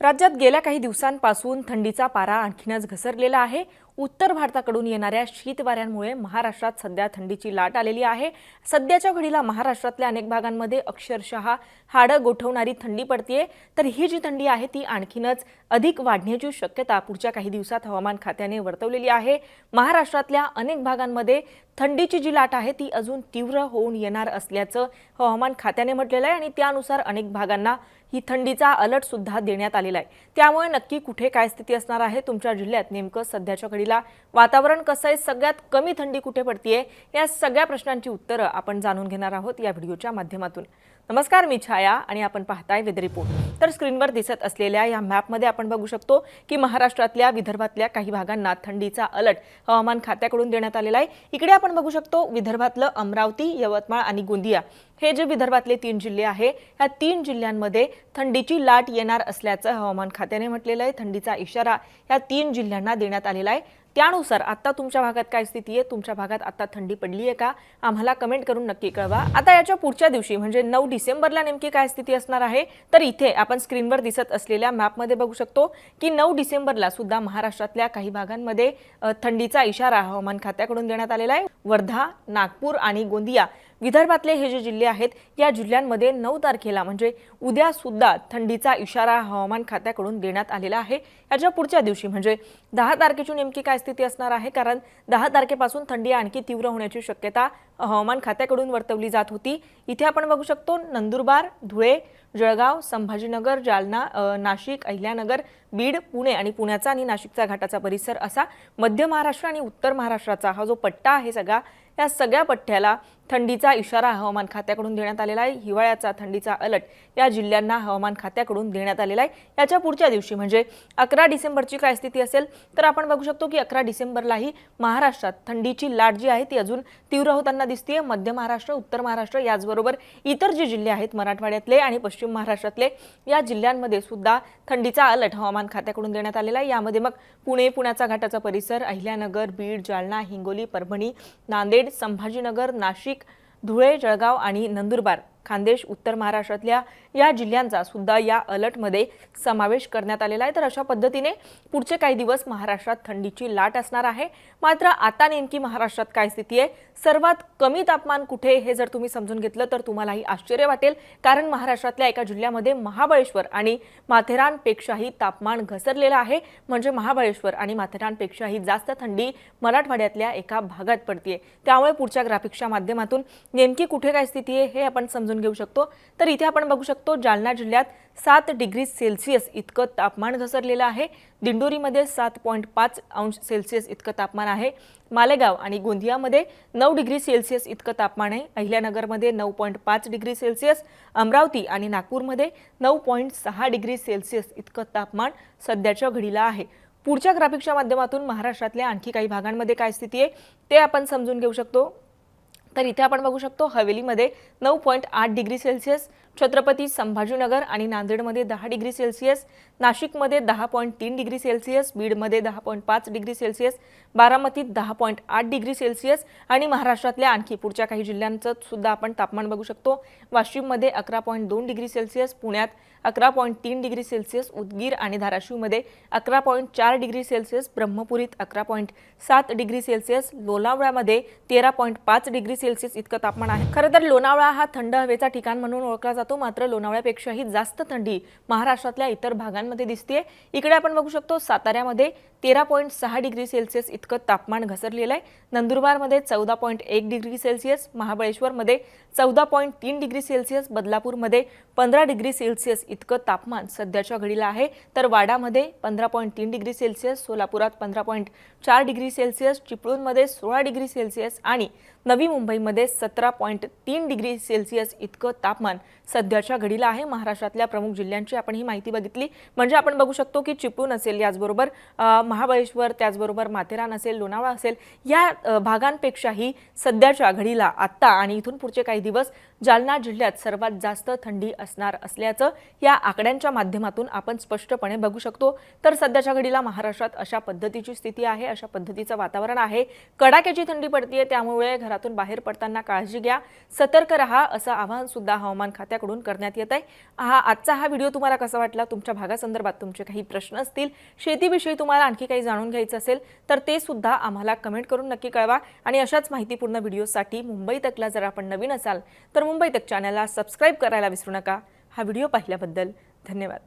राज्यात गेल्या काही दिवसांपासून थंडीचा पारा आणखीनच घसरलेला आहे. उत्तर भारताकडून येणाऱ्या शीत वाऱ्यांमुळे महाराष्ट्रात सध्या थंडीची लाट आलेली आहे. सध्याच्या घडीला महाराष्ट्रातल्या अनेक भागांमध्ये अक्षरशः हाडं गोठवणारी थंडी पडतीये. तर ही जी थंडी आहे ती आणखीनच अधिक वाढण्याची शक्यता पुढच्या काही दिवसात हवामान खात्याने वर्तवलेली आहे. महाराष्ट्रातल्या अनेक भागांमध्ये थंडीची जी लाट आहे ती अजून तीव्र होऊन येणार असल्याचं हवामान खात्याने म्हटलेलं आहे आणि त्यानुसार अनेक भागांना ही थंडीचा अलर्ट सुद्धा देण्यात आलेला आहे. त्यामुळे नक्की कुठे काय स्थिती असणार आहे? तुमच्या जिल्ह्यात नेमकं सध्याच्या घडीला वातावरण कसं आहे? सगळ्यात कमी थंडी कुठे पडतीये? या सगळ्या प्रश्नांची उत्तरं आपण जाणून घेणार आहोत या व्हिडिओच्या माध्यमातून. नमस्कार मी छाया आणि आपण पाहताय वेदर रिपोर्ट. तर स्क्रीनवर दिसत असलेल्या या मॅपमध्ये आपण बघू शकतो की महाराष्ट्रातल्या विदर्भातल्या काही भागांना थंडीचा अलर्ट हवामान खात्याकडून देण्यात आलेला आहे. इकडे आपण बघू शकतो विदर्भातलं अमरावती यवतमाळ आणि गोंदिया. हे जे विदर्भातले तीन जिल्हे आहे या तीन जिल्ह्यांमध्ये थंडीची लाट येणार असल्याचं हवामान खात्याने म्हटलेलं आहे. थंडीचा इशारा या तीन जिल्ह्यांना देण्यात आलेला आहे. त्यानुसार आत्ता तुमच्या भागात काय स्थिती आहे? तुमच्या भागात आता थंडी पडली आहे का? आम्हाला कमेंट करून नक्की कळवा. आता याच्या पुढच्या दिवशी म्हणजे नऊ डिसेंबरला नेमकी काय स्थिती असणार आहे? तर इथे आपण स्क्रीनवर दिसत असलेल्या मॅपमध्ये बघू शकतो की नऊ डिसेंबरला सुद्धा महाराष्ट्रातल्या काही भागांमध्ये थंडीचा इशारा हवामान खात्याकडून देण्यात आलेला आहे. वर्धा नागपूर आणि गोंदिया विदर्भातले हे जे जिल्हे आहेत या जिल्ह्यांमध्ये नऊ तारखेला म्हणजे उद्या सुद्धा थंडीचा इशारा हवामान खात्याकडून देण्यात आलेला आहे. याच्या पुढच्या दिवशी म्हणजे दहा तारखेची नेमकी काय स्थिती असणार आहे? कारण दहा तारखेपासून थंडी आणखी तीव्र होण्याची शक्यता हवामान खात्याकडून वर्तवली जात होती. इथे आपण बघू शकतो नंदुरबार धुळे जळगाव संभाजीनगर जालना नाशिक अहिल्यानगर बीड पुणे आणि पुण्याचा आणि नाशिकचा घाटाचा परिसर असा मध्य महाराष्ट्र आणि उत्तर महाराष्ट्राचा हा जो पट्टा आहे सगळा या सगळ्या पट्ट्याला थंडीचा इशारा हवामान खात्याकडून देण्यात आलेला आहे. हिवाळ्याचा थंडीचा अलर्ट या जिल्ह्यांना हवामान खात्याकडून देण्यात आलेला आहे. याच्या पुढच्या दिवशी म्हणजे अकरा डिसेंबरची काय स्थिती असेल तर आपण बघू शकतो की अकरा डिसेंबरलाही महाराष्ट्रात थंडीची लाट जी आहे ती अजून तीव्र होताना दिसते मध्य महाराष्ट्र उत्तर महाराष्ट्र याचबरोबर इतर जे जिल्हे आहेत मराठवाड्यातले आणि पश्चिम महाराष्ट्रातले या जिल्ह्यांमध्ये सुद्धा थंडीचा अलर्ट हवामान खात्याकडून देण्यात आलेला आहे. यामध्ये मग पुणे पुण्याचा घाटाचा परिसर अहिल्यानगर बीड जालना हिंगोली परभणी नांदेड संभाजीनगर नाशिक धुळे जळगाव आणि नंदुरबार. खानदेश उत्तर महाराष्ट्रातल्या या जिल्ह्यांचा सुद्धा या अलर्टमध्ये समावेश करण्यात आलेला आहे. तर अशा पद्धतीने पुढचे काही दिवस महाराष्ट्रात थंडीची लाट असणार आहे. मात्र आता नेमकी महाराष्ट्रात काय स्थिती आहे? सर्वात कमी तापमान कुठे हे जर तुम्ही समजून घेतलं तर तुम्हालाही आश्चर्य वाटेल. कारण महाराष्ट्रातल्या एका जिल्ह्यामध्ये महाबळेश्वर आणि माथेरानपेक्षाही तापमान घसरलेलं आहे. म्हणजे महाबळेश्वर आणि माथेरानपेक्षाही जास्त थंडी मराठवाड्यातल्या एका भागात पडतीये. त्यामुळे पुढच्या ग्राफिक्सच्या माध्यमातून नेमकी कुठे काय स्थिती आहे हे आपण समजून घेऊ शकतो. तर इथे आपण बघू शकतो जालना जिल्ह्यात सात डिग्री सेल्सिअस इतकं तापमान घसरलेलं आहे. दिंडोरीमध्ये सात पॉईंट पाच अंश सेल्सिअस इतकं तापमान आहे. मालेगाव आणि गोंदियामध्ये नऊ डिग्री सेल्सिअस इतकं तापमान आहे. अहिल्यानगरमध्ये नऊ पॉईंट पाच डिग्री सेल्सिअस अमरावती आणि नागपूरमध्ये नऊ पॉईंट सहा डिग्री सेल्सिअस इतकं तापमान सध्याच्या घडीला आहे. पुढच्या ग्राफिक्सच्या माध्यमातून महाराष्ट्रातल्या आणखी काही भागांमध्ये काय स्थिती आहे ते आपण समजून घेऊ शकतो. तर इथे आपण बघू शकतो हवेलीमध्ये नऊ पॉईंट आठ डिग्री सेल्सिअस छत्रपती संभाजीनगर आणि नांदेडमध्ये दहा डिग्री सेल्सिअस नाशिकमध्ये दहा पॉईंट तीन डिग्री सेल्सिअस बीडमध्ये दहा पॉईंट पाच डिग्री सेल्सिअस बारामतीत दहा पॉईंट आठ डिग्री सेल्सिअस आणि महाराष्ट्रातल्या आणखी पुढच्या काही जिल्ह्यांचं सुद्धा आपण तापमान बघू शकतो. वाशिममध्ये अकरा पॉईंट दोन डिग्री सेल्सिअस पुण्यात अकरा पॉईंट तीन डिग्री सेल्सिअस उदगीर आणि धाराशिवमध्ये अकरा पॉईंट चार डिग्री सेल्सिअस ब्रह्मपुरीत अकरा पॉईंट सात डिग्री सेल्सिअस लोणावळ्यामध्ये तेरा पॉईंट पाच डिग्री सेल्सिअस इतकं तापमान आहे. खरं तर लोणावळा हा थंड हवेचा ठिकाण म्हणून ओळखला जातो. मात्र लोणावळ्यापेक्षाही जास्त थंडी महाराष्ट्रातल्या इतर भागांमध्ये दिसते इकडे आपण बघू शकतो साताऱ्यामध्ये तेरा पॉईंट सहा डिग्री सेल्सिअस इतकं तापमान घसरलेलं आहे नंदुरबारमध्ये चौदा पॉईंट एक डिग्री सेल्सिअस महाबळेश्वरमध्ये चौदा पॉईंट तीन डिग्री सेल्सिअस बदलापूरमध्ये पंधरा डिग्री सेल्सिअस इतकं तापमान सध्याच्या घडीला आहे. तर वाडामध्ये पंधरा पॉईंट तीन डिग्री सेल्सिअस सोलापुरात पंधरा पॉईंट चार डिग्री सेल्सिअस चिपळूणमध्ये सोळा डिग्री सेल्सिअस आणि नवी मुंबईमध्ये सतरा पॉईंट तीन डिग्री सेल्सिअस इतकं तापमान सध्याच्या घडीला आहे. महाराष्ट्रातल्या प्रमुख जिल्ह्यांची आपण ही माहिती बघितली. म्हणजे आपण बघू शकतो की चिपळूण असेल याचबरोबर महाबळेश्वर त्याचबरोबर माथेरान असेल लोणावळा असेल या भागांपेक्षाही सध्याच्या घडीला आत्ता आणि इथून पुढचे काही दिवस जालना जिल्ह्यात सर्वात जास्त थंडी असणार असल्याचं या आकड्यांच्या माध्यमातून आपण स्पष्टपणे बघू शकतो. तर सध्याच्या घडीला महाराष्ट्रात अशा पद्धतीची स्थिती आहे अशा पद्धतीचं वातावरण आहे. कडाक्याची थंडी पडतीये त्यामुळे घरातून बाहेर पडताना काळजी घ्या. सतर्क रहा असं आवाहन सुद्धा हवामान खात्याकडून करण्यात येत आहे हा आजचा हा व्हिडिओ तुम्हाला कसा वाटला? तुमच्या भागासंदर्भात तुमचे काही प्रश्न असतील. शेतीविषयी तुम्हाला आणखी काही जाणून घ्यायचं असेल तर ते सुद्धा आम्हाला कमेंट करून नक्की कळवा. आणि अशाच माहितीपूर्ण व्हिडिओसाठी मुंबई तकला जर आपण नवीन असाल तर मुंबई तक चॅनलला सबस्क्राईब करायला विसरू नका. हा व्हिडिओ पाहिल्याबद्दल धन्यवाद.